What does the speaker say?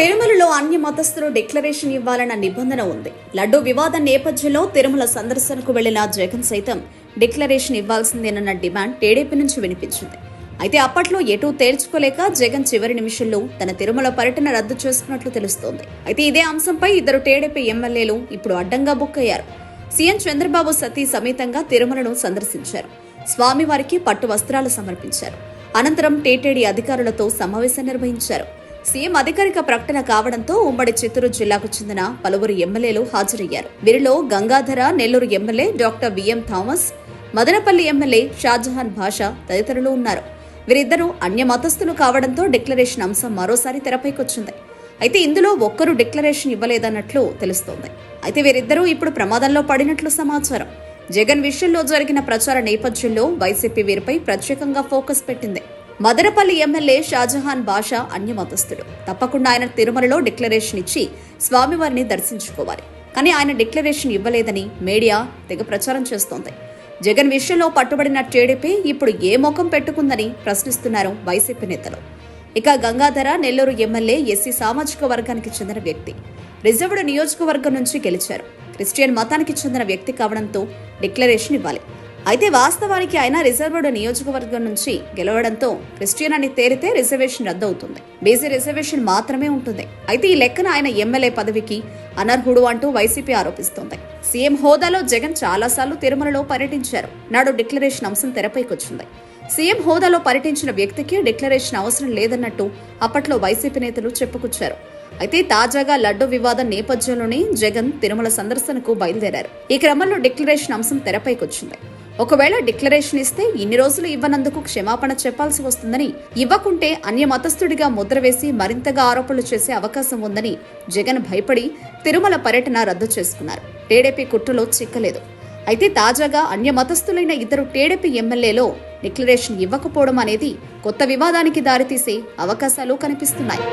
తిరుమలలో అన్య మతస్థులు డిక్లరేషన్ ఇవ్వాలన్న నిబంధన ఉంది. లడ్డూ వివాదం నేపథ్యంలో తిరుమల సందర్శనకు వెళ్ళిన జగన్ సైతం డిక్లరేషన్ ఇవ్వాల్సిందేనన్న డిమాండ్ టీడీపీ నుంచి వినిపించింది. అయితే అప్పట్లో ఎటూ తేల్చుకోలేక జగన్ చివరి నిమిషంలో తన తిరుమల పర్యటన రద్దు చేసుకున్నట్లు తెలుస్తోంది. అయితే ఇదే అంశంపై ఇద్దరు టీడీపీ ఎమ్మెల్యేలు ఇప్పుడు అడ్డంగా బుక్ అయ్యారు. సీఎం చంద్రబాబు సతీ సమేతంగా తిరుమలను సందర్శించారు. స్వామివారికి పట్టు వస్త్రాలు సమర్పించారు. అనంతరం టీటీడీ అధికారులతో సమావేశం నిర్వహించారు. సీఎం అధికారిక ప్రకటన కావడంతో ఉమ్మడి చిత్తూరు జిల్లాకు చెందిన పలువురు ఎమ్మెల్యేలు హాజరయ్యారు. వీరిలో Gangadhara Nellore MLA doctor V M Thomas Madanapalle MLA Shahjahan Basha తదితరులు ఉన్నారు. వీరిద్దరూ అన్య మతస్థులు కావడంతో డిక్లరేషన్ అంశం మరోసారి తెరపైకొచ్చింది. అయితే ఇందులో ఒక్కరూ డిక్లరేషన్ ఇవ్వలేదన్నట్లు తెలుస్తోంది. అయితే వీరిద్దరూ ఇప్పుడు ప్రమాదంలో పడినట్లు సమాచారం. జగన్ విషయంలో జరిగిన ప్రచార నేపథ్యంలో వైసీపీ వీరిపై ప్రత్యేకంగా ఫోకస్ పెట్టింది. మదనపల్లి ఎమ్మెల్యే షాజహాన్ బాషా అన్యమతస్థుడు. తప్పకుండా ఆయన తిరుమలలో డిక్లరేషన్ ఇచ్చి స్వామివారిని దర్శించుకోవాలి. కానీ ఆయన డిక్లరేషన్ ఇవ్వలేదని మీడియా తెగ ప్రచారం చేస్తోంది. జగన్ విషయంలో పట్టుబడిన టీడీపీ ఇప్పుడు ఏ ముఖం పెట్టుకుందని ప్రశ్నిస్తున్నారు వైసీపీ నేతలు. ఇక గంగాధర నెల్లూరు ఎమ్మెల్యే ఎస్సీ సామాజిక వర్గానికి చెందిన వ్యక్తి. రిజర్వ్డ్ నియోజకవర్గం నుంచి గెలిచారు. క్రిస్టియన్ మతానికి చెందిన వ్యక్తి కావడంతో డిక్లరేషన్ ఇవ్వాలి. అయితే వాస్తవానికి ఆయన రిజర్వ్డ్ నియోజకవర్గం నుంచి గెలవడంతో క్రిస్టియన్ అని తేరితే రిజర్వేషన్ రద్దవుతుంది. బీసీ రిజర్వేషన్ మాత్రమే ఉంటుంది. అయితే ఈ లెక్కన ఆయన ఎమ్మెల్యే పదవికి అనర్హుడు అంటూ వైసీపీ ఆరోపిస్తోంది. సీఎం హోదాలో జగన్ చాలాసార్లు తిరుమలలో పర్యటించారు. నాడు డిక్లరేషన్ అంశం తెరపైకొచ్చింది సీఎం హోదాలో పర్యటించిన వ్యక్తికి డిక్లరేషన్ అవసరం లేదన్నట్టు అప్పట్లో వైసీపీ నేతలు చెప్పుకొచ్చారు. అయితే తాజాగా లడ్డు వివాదం నేపథ్యంలోనే జగన్ తిరుమల సందర్శనకు బయలుదేరారు. ఈ క్రమంలో డిక్లరేషన్ అంశం తెరపైకొచ్చింది ఒకవేళ డిక్లరేషన్ ఇస్తే ఇన్ని రోజులు ఇవ్వనందుకు క్షమాపణ చెప్పాల్సి వస్తుందని ఇవ్వకుంటే అన్య మతస్థుడిగా ముద్ర వేసి మరింతగా ఆరోపణలు చేసే అవకాశం ఉందని జగన్ భయపడి తిరుమల పర్యటన రద్దు చేసుకున్నారు. టీడీపీ కుట్రలో చిక్కలేదు. అయితే తాజాగా అన్య మతస్థులైన ఇద్దరు టీడీపీ ఎమ్మెల్యేలో డిక్లరేషన్ ఇవ్వకపోవడం అనేది కొత్త వివాదానికి దారితీసే అవకాశాలు కనిపిస్తున్నాయి.